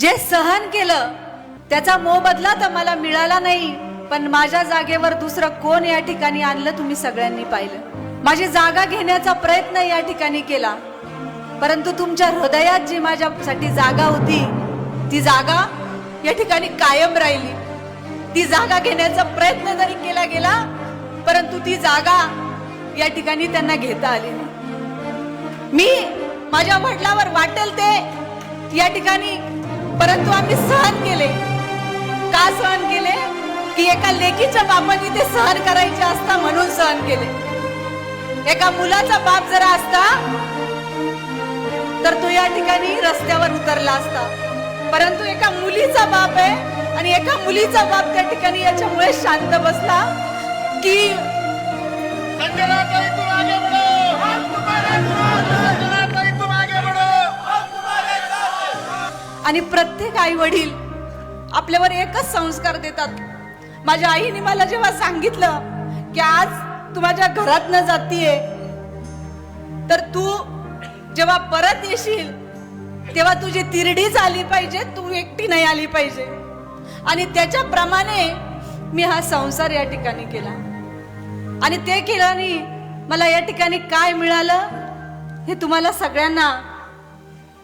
जे सहन केलं त्याचा मोबदला तर मला मिळाला नाही. पण माझ्या जागेवर दुसरं कोण या ठिकाणी आणलं तुम्ही सगळ्यांनी पाहिलं. माझी जागा घेण्याचा प्रयत्न या ठिकाणी केला. परंतु तुमच्या हृदयात जी माझ्यासाठी जागा होती ती जागा या ठिकाणी कायम राहिली. ती जागा घेण्याचा प्रयत्न जरी केला गेला परंतु ती जागा या ठिकाणी त्यांना घेता आली नाही. मी माझ्या वडिलावर वाटेल ते या ठिकाणी परंतु आम्ही सहन केले. का सहन केले? की एका लेकीच्या बापाने ते सहन करायचे असता म्हणून सहन केले. एका मुलाचा बाप जरा असता तर तो या ठिकाणी रस्त्यावर उतरला असता. परंतु एका मुलीचा बाप आहे आणि एका मुलीचा बाप त्या ठिकाणी याच्यामुळे शांत बसला. आणि प्रत्येक आई वडील आपल्यावर एकच संस्कार देतात. माझ्या आईने मला जेव्हा सांगितलं की आज तू माझ्या घरात न जातीये तर तू जेव्हा परत येशील तेव्हा तुझी तिरडीच आली पाहिजे तू एकटी नाही आली पाहिजे. आणि त्याच्याप्रमाणे मी हा संसार या ठिकाणी केला. आणि ते केल्याने मला या ठिकाणी काय मिळालं हे तुम्हाला सगळ्यांना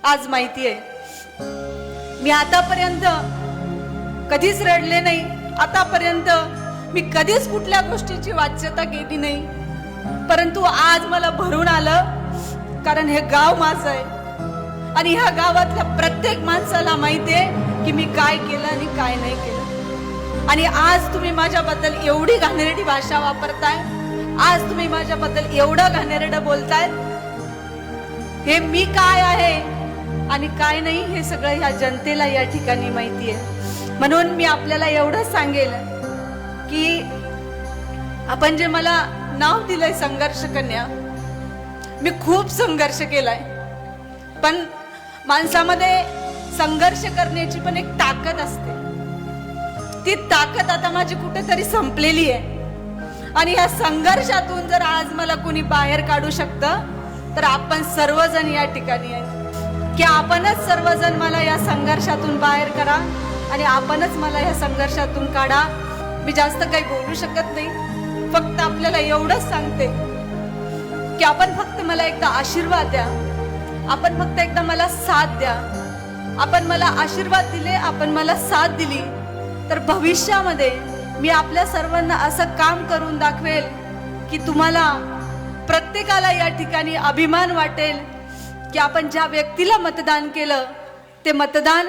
आज माहिती आहे. मी आतापर्यंत कधीच रडले नाही. आतापर्यंत मी कधीच कुठल्या गोष्टीची वाच्यता केली नाही. परंतु आज मला भरून आलं कारण हे गाव माझं आहे. आणि ह्या गावातल्या प्रत्येक माणसाला माहिती आहे की मी काय केलं आणि काय नाही केलं. आणि आज तुम्ही माझ्याबद्दल एवढी घाणेरडी भाषा वापरताय आज तुम्ही माझ्याबद्दल एवढं घाणेरडं बोलताय. हे मी काय आहे? आणि काय नाही हे सगळं ह्या जनतेला या ठिकाणी माहिती आहे म्हणून मी आपल्याला एवढंच सांगेल की आपण जे मला नाव दिलंय संघर्ष कन्या मी खूप संघर्ष केलाय. पण माणसामध्ये संघर्ष करण्याची पण एक ताकद असते. ती ताकद आता माझी कुठेतरी संपलेली आहे. आणि या संघर्षातून जर आज मला कोणी बाहेर काढू शकतं तर आपण सर्वजण या ठिकाणी आहे की आपणच सर्वजण मला या संघर्षातून बाहेर करा आणि आपणच मला या संघर्षातून काढा. मी जास्त काही बोलू शकत नाही. फक्त आपल्याला एवढंच सांगते की आपण फक्त मला एकदा आशीर्वाद द्या. आपण फक्त एकदा मला साथ द्या. आपण मला आशीर्वाद दिले आपण मला साथ दिली तर भविष्यामध्ये मी आपल्या सर्वांना असं काम करून दाखवेल की तुम्हाला प्रत्येकाला या ठिकाणी अभिमान वाटेल की आपण ज्या व्यक्तीला मतदान केलं ते मतदान